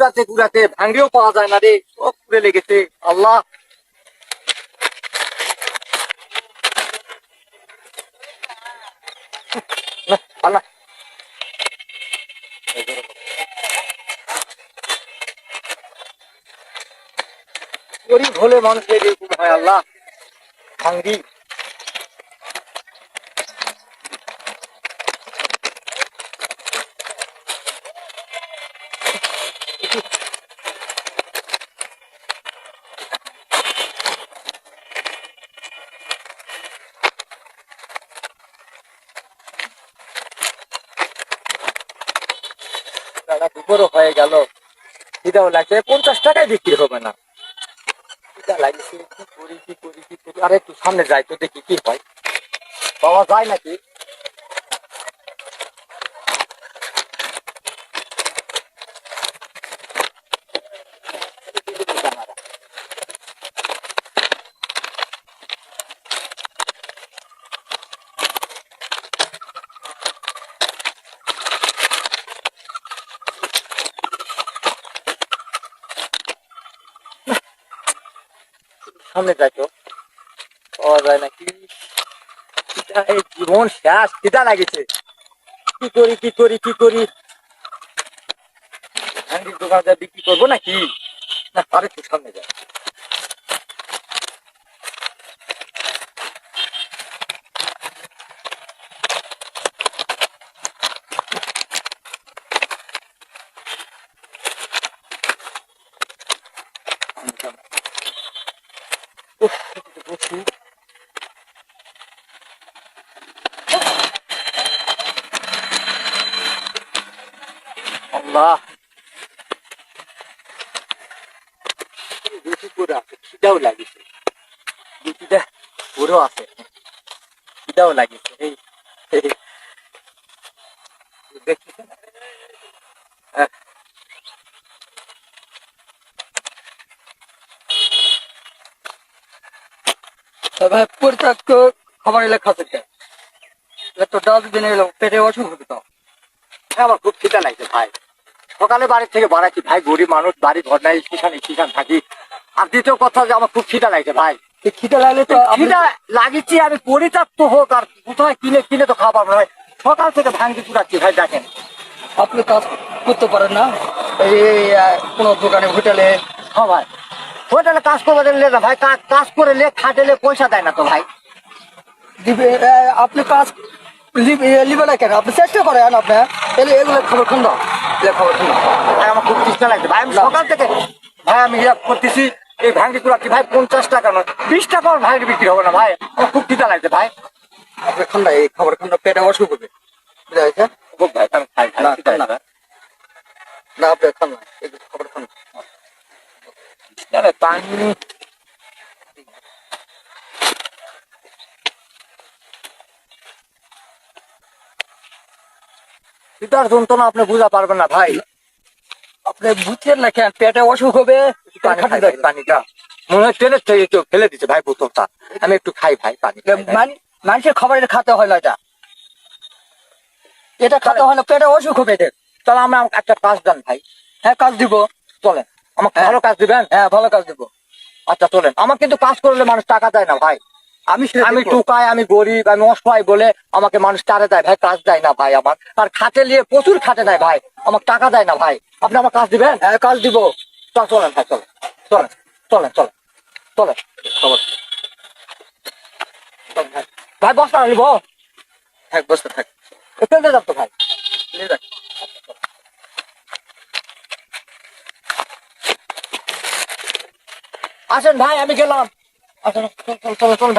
কুড়াতে কুড়াতে ভাঙ্গেও পাওয়া যায় না রে। সব পুড়ে লেগেছে। আল্লাহ। আল্লাহ। গরিব হলে মানুষের হয় আল্লাহ। ভাঙ্গি দাদা, দুপুরও হয়ে গেল। খিদাও লাগছে। পঞ্চাশ টাকায় বিক্রি হবে না। খিদা লাগছে। কি করি কি করি কি করি? আরে, একটু সামনে যাই তো দেখি কি হয়। পাওয়া যায় নাকি? সামনে যাই তো পাওয়া যায় খিদা, এই জীবন শেষ খিদা লাগেছে। কি করি কি করি কি করি? ভাঙ্গির দোকানে যা বিক্রি করব নাকি? না আরে একটু সামনে উফ, একটু বসি। আল্লাহ। বেশি করে আছে খিদাও লাগিছে। রুটিটা পুরো আছে। খিদাও লাগিছে। এই এই। দেখতেছেন? পরিত্যক্ত খাবার এলে খাতে চাই তো ডাল এলো পেটে অসুখ হবে তো। আমার খুব খিদা লাগছে ভাই। সকালে বাড়ি থেকে বাড়াচ্ছি ভাই গরিব মানুষ বাড়ি ঘর নাই স্টেশন স্টেশন থাকি। আর দ্বিতীয় কথা যে আমার খুব খিদা লাগছে ভাই। খিদে লাগলে তো খিদা লাগিয়েছি আমি পরিত্যক্ত হোক আর কোথায় কিনে কিনে তো খাবার ভাই। সকাল থেকে ভাঙ্গি কুড়াচ্ছি ভাই দেখেন। আপনি কাজ করতে পারেন না। এই, কোনো দোকানে হোটেলে হ্যাঁ ভাই। হোটেলে কাজ করবে দিলে না ভাই কা- কাজ করে লে খাটেলে পয়সা দেয় না তো ভাই। দিবে আপনি কাজ লিব- না কেন? আপনি চেষ্টা করেন আপনি এলে এগুলো খবর খান দাও এগুলো খবর খান। ভাই আমার খুব তৃষ্ণা লাগছে। ভাই আমি সকাল থেকে ভাই আমি ইয়া করতেছি এই ভাঙ্গি কুড়াচ্ছি। ভাই পঞ্চাশ টাকা নয় বিশ টাকা ভাই বিক্রি হবে না ভাই। আমার খুব খিদা লাগছে ভাই। আপনি খান এই খবর খান পেটে অসুখ হবে। বুঝা খুব ভাই আমি খাই খাই না, না। না আপনি খান না এগুলো খবর খান না। আরে পানি। খিদার যন্ত্রণা আপনি বুঝা পারবেন না ভাই। আপনি বুঝছেন না কেন? পেটে অসুখ হবে পানিটা। মনে হয় ট্রেনের থেকে কেউ ফেলে দিচ্ছে ভাই বোতলটা আমি একটু খাই ভাই পানি। মান- মানুষের খাবার এটা খেতে হয় না এটা। এটা খেতে হয় না পেটে অসুখ হবে এদের। তাহলে আমরা একটা কাজ দেন ভাই। হ্যাঁ কাজ দিব। চলেন। আমাকে হ্যাঁ। ভালো কাজ দিবেন? হ্যাঁ ভালো কাজ দিব। আচ্ছা চলেন। আমার কিন্তু কাজ করলে মানুষ টাকা দেয় না ভাই। আমি আমি। টুকাই আমি গরিব আমি অসহায় বলে আমাকে মানুষ টাকা দেয় ভাই কাজ দেয় না ভাই আমার। আর খাটে নিয়ে প্রচুর খাটে দেয় ভাই। আমাকে টাকা দেয় না ভাই। আপনি আমার কাজ দিবেন? হ্যাঁ কাজ দিব। চল চলেন ভাই চলেন। চলেন চলেন চলেন। চলেন। খবর। ভাই। বস্তা নিব থাক বসতে থাক। এখানে যাব ভাই। আসেন ভাই আমি গেলাম। আসেন চল চল ভাই।